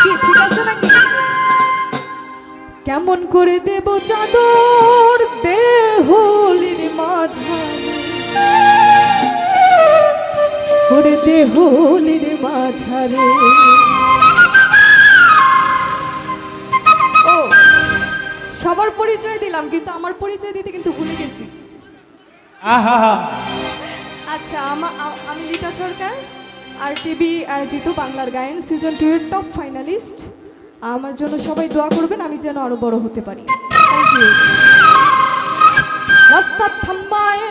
কি, ঠিক আছে নাকি? কেমন করে দেব চাদর দেহলির মাঝারে? দেহলির মাঝারে। সবার পরিচয় দিলাম, কিন্তু আমার পরিচয় দিতে কিন্তু ভুলে গেছি। আচ্ছা আমা- আমি রীতা সরকার আর টিভি আয়োজিত বাংলার গায়ন সিজন টু এর টপ ফাইনালিস্ট আমার জন্য সবাই দোয়া করবেন আমি যেন আরও বড় হতে পারি। থ্যাংক ইউ রাস্তা থামায়ে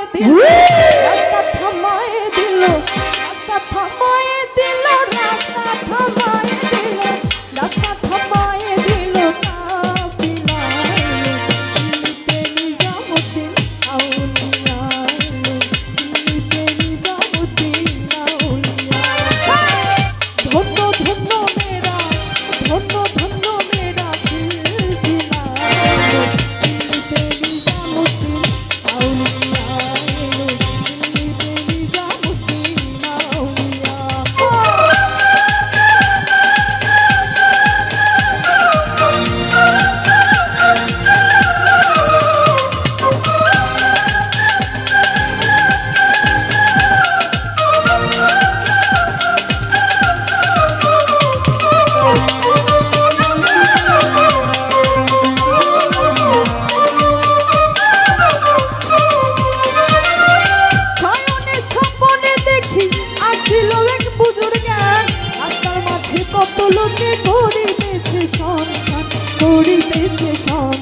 রাস্তার মাঝে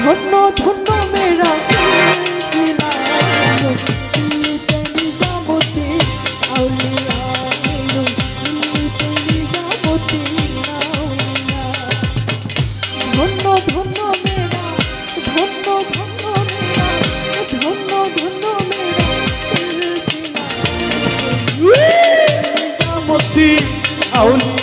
ধন্য ধন্য মেরা ধন্য ধন্য মেরা ধন্য ধন্য মেরা ধন্য ধন্য মেরা মতি আউলি